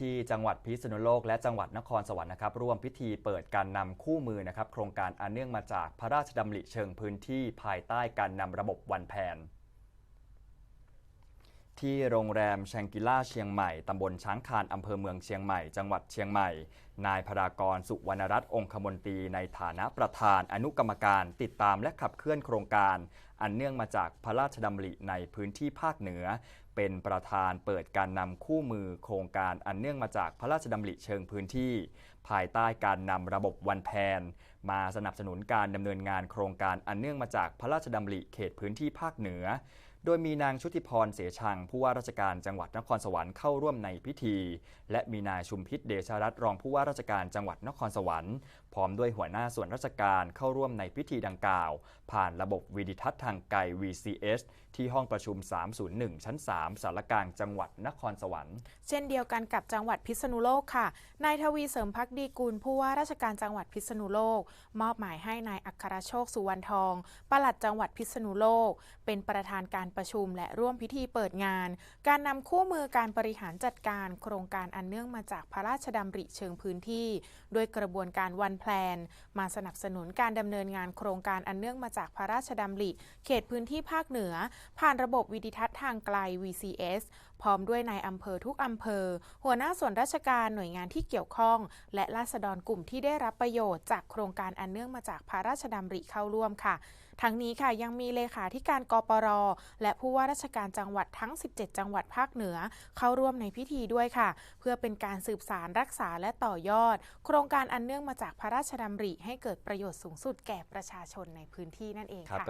ที่จังหวัดพิษณุโลกและจังหวัดนครสวรรค์นะครับร่วมพิธีเปิดการนำคู่มือนะครับโครงการอันเนื่องมาจากพระราชดำริเชิงพื้นที่ภายใต้การนำระบบวันแผน ที่โรงแรมแชงกิล่าเชียงใหม่ ตำบลช้างคานอำเภอเมืองเชียงใหม่ จังหวัดเชียงใหม่ นายพรากรสุวรรณรัตน์องคมนตรีในฐานะประธานอนุกรรมการติดตามและขับเคลื่อนโครงการ อันเนื่องมาจากพระราชดำริในพื้นที่ภาคเหนือ เป็นประธานเปิดการนำคู่มือโครงการอันเนื่องมาจากพระราชดำริเชิงพื้นที่ ภายใต้การนำระบบวันแพนมาสนับสนุนการดำเนินงานโครงการอันเนื่องมาจากพระราชดำริเขตพื้นที่ภาคเหนือ โดยมีนางชุติพรเสชังผู้ว่าราชการจังหวัดนครสวรรค์เข้าร่วมในพิธี และมีนายชุมพิษเดชรัตน์รองผู้ว่าราชการจังหวัดนครสวรรค์พร้อมด้วยหัวหน้าส่วนราชการเข้าร่วมในพิธีดังกล่าว ผ่านระบบวิดิทัศน์ทางไกล VCS ที่ห้องประชุม 301 ชั้น 3 สารกลางจังหวัดนครสวรรค์ เช่นเดียวกันกับจังหวัดพิษณุโลกค่ะ นายทวีเสริมพักดีกุลผู้ว่าราชการจังหวัดพิษณุโลก มอบหมายให้นายอัครโชคสุวรรณทองปลัดจังหวัดพิษณุโลก เป็นประธานการประชุมและร่วมพิธีเปิดงาน การนำคู่มือการบริหารจัดการโครงการอันเนื่องมาจากพระราชดำริเชิงพื้นที่โดยกระบวนการวันแพลน มาสนับสนุนการดำเนินงานโครงการอันเนื่องมาจากพระราชดำริเขตพื้นที่ภาคเหนือ ผ่านระบบวิดิทัศน์ทางไกล VCS พร้อมด้วยนายอำเภอทุกอำเภอ หัวหน้าส่วนราชการหน่วยงานที่เกี่ยวข้อง และราษฎรกลุ่มที่ได้รับประโยชน์จากโครงการอันเนื่องมาจากพระราชดำริเข้าร่วมค่ะทั้งนี้ค่ะยังมีเลขาธิการกปร และผู้ว่าราชการจังหวัดทั้ง 17 จังหวัดภาคเหนือ เข้าร่วมในพิธีด้วยค่ะ เพื่อเป็นการสืบสารรักษาและต่อยอด โครงการอันเนื่องมาจากพระราชดำริให้เกิดประโยชน์สูงสุดแก่ประชาชนในพื้นที่นั่นเองค่ะ